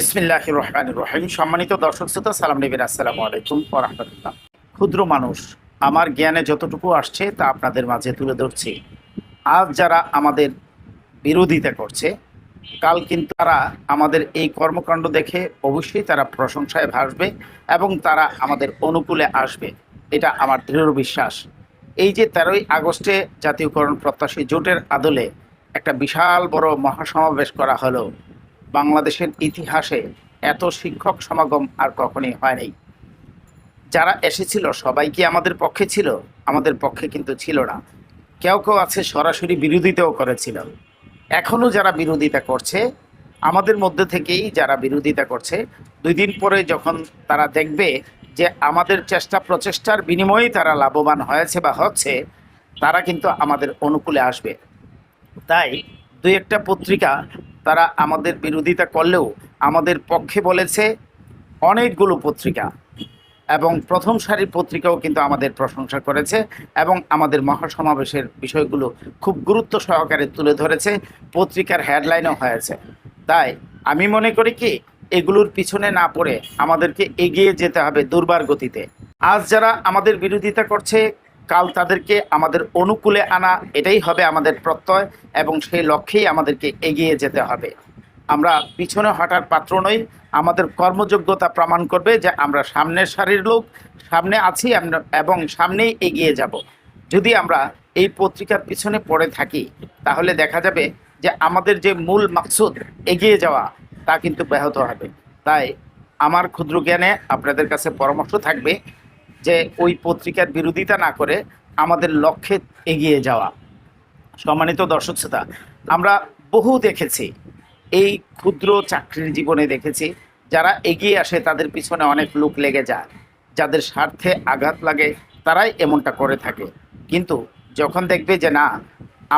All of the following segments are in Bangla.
ইসমিল্লাহ রহমান রহিম। সম্মানিত দর্শক শ্রোতা, সালাম নেবেন আসসালামু আলাইকুম ক্ষুদ্র মানুষ, আমার জ্ঞানে যতটুকু আসছে তা আপনাদের মাঝে তুলে ধরছি। আজ যারা আমাদের বিরোধিতা করছে, কাল কিন্তু তারা আমাদের এই কর্মকাণ্ড দেখে অবশ্যই তারা প্রশংসায় ভাসবে এবং তারা আমাদের অনুকূলে আসবে। এটা আমার দৃঢ় বিশ্বাস। এই যে তেরোই আগস্টে জাতীয়করণ প্রত্যাশী জোটের আদলে একটা বিশাল বড় মহাসমাবেশ করা হলো বাংলাদেশের ইতিহাসে এত শিক্ষক সমাগম আর কখনই হয়নি যারা এসেছিল, সবাই কি আমাদের পক্ষে ছিল? আমাদের পক্ষে কিন্তু ছিল না। কেউ কেউ আছে সরাসরি বিরোধিতাও করেছিল। এখনও যারা বিরোধিতা করছে, আমাদের মধ্যে থেকেই যারা বিরোধিতা করছে, দুই দিন পরে যখন তারা দেখবে যে আমাদের চেষ্টা প্রচেষ্টার বিনিময়েই তারা লাভবান হয়েছে বা হচ্ছে, তারা কিন্তু আমাদের অনুকূলে আসবে। তাই দুই একটা পত্রিকা তারা আমাদের বিরোধিতা করলেও আমাদের পক্ষে বলেছে অনেকগুলো পত্রিকা এবং প্রথম সারির পত্রিকাও কিন্তু আমাদের প্রশংসা করেছে এবং আমাদের মহাসমাবেশের বিষয়গুলো খুব গুরুত্ব সহকারে তুলে ধরেছে, পত্রিকার হেডলাইনও হয়েছে। তাই আমি মনে করি কি, এগুলোর পিছনে না পড়ে আমাদেরকে এগিয়ে যেতে হবে দুর্বার গতিতে। আজ যারা আমাদের বিরোধিতা করছে কাল তাদেরকে আমাদের অনুকূলে আনা, এটাই হবে আমাদের প্রত্যয় এবং সেই লক্ষ্যেই আমাদেরকে এগিয়ে যেতে হবে। আমরা পিছনে হাঁটার পাত্র নই, আমাদের কর্মযোগ্যতা প্রমাণ করবে যে আমরা সামনের সারির লোক, সামনে আছি এবং সামনেই এগিয়ে যাব। যদি আমরা এই পত্রিকার পিছনে পড়ে থাকি, তাহলে দেখা যাবে যে আমাদের যে মূল মাকসুদ এগিয়ে যাওয়া, তা কিন্তু ব্যাহত হবে। তাই আমার ক্ষুদ্র জ্ঞানে আপনাদের কাছে পরামর্শ থাকবে যে ওই পত্রিকার বিরোধিতা না করে আমাদের লক্ষ্যে এগিয়ে যাওয়া। সম্মানিত দর্শক শ্রোতা, আমরা বহু দেখেছি, এই ক্ষুদ্র চাকরির জীবনে দেখেছি, যারা এগিয়ে আসে তাদের পিছনে অনেক লোক লেগে যায়, যাদের স্বার্থে আঘাত লাগে তারাই এমনটা করে থাকে। কিন্তু যখন দেখবে যে না,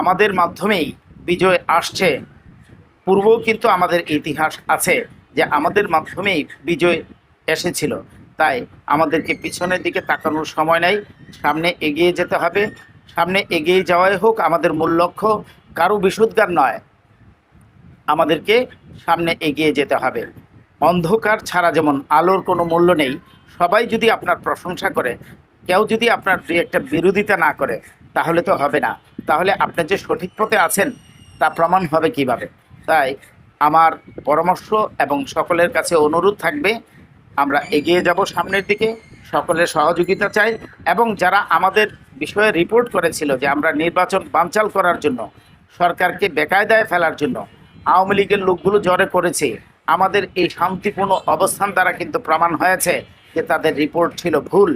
আমাদের মাধ্যমেই বিজয় আসছে, পূর্বেও কিন্তু আমাদের ইতিহাস আছে যে আমাদের মাধ্যমেই বিজয় এসেছিল। তাই আমাদেরকে পিছনের দিকে তাকানোর সময় নাই। সামনে এগিয়ে যেতে হবে। সামনে এগিয়ে যাওয়াই হোক আমাদের মূল লক্ষ্য। কারও বিশুদ্ধার নয়। আমাদেরকে সামনে এগিয়ে যেতে হবে। অন্ধকার ছাড়া যেমন আলোর কোনো মূল্য নেই, সবাই যদি আপনার প্রশংসা করে, কেউ যদি আপনার একটা বিরোধিতা না করে, তাহলে তো হবে না। তাহলে আপনি যে সঠিক পথে আছেন, তা প্রমাণ হবে কীভাবে? তাই আমার পরামর্শ এবং সকলের কাছে অনুরোধ থাকবে আমরা এগিয়ে যাব সামনের দিকে। সকলের সহযোগিতা চাই এবং যারা আমাদের বিষয়ে রিপোর্ট করেছিল যে আমরা নির্বাচন বানচাল করার জন্য, সরকারকে বেকায়দায় ফেলার জন্য, আওয়ামী লীগের লোকগুলো জড়ে করেছে, আমাদের এই শান্তিপূর্ণ অবস্থান দ্বারা কিন্তু প্রমাণ হয়েছে যে তাদের রিপোর্ট ছিল ভুল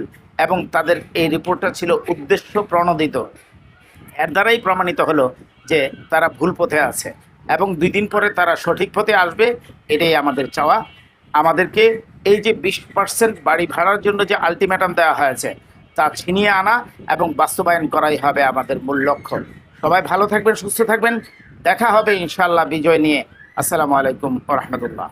এবং তাদের এই রিপোর্টটা ছিল উদ্দেশ্য প্রণোদিত। এর দ্বারাই প্রমাণিত হলো যে তারা ভুল পথে আছে এবং দুই দিন পরে তারা সঠিক পথে আসবে, এটাই আমাদের চাওয়া। আমাদেরকে এই যে বিশ পার্সেন্ট বাড়ি ভাড়ার জন্য যে আলটিমেটাম দেওয়া হয়েছে, তা ছিনিয়ে আনা এবং বাস্তবায়ন করাই হবে আমাদের মূল লক্ষ্য। সবাই ভালো থাকবেন, সুস্থ থাকবেন। দেখা হবে ইনশাল্লাহ বিজয় নিয়ে। আসসালামু আলাইকুম রহমতুল্লাহ।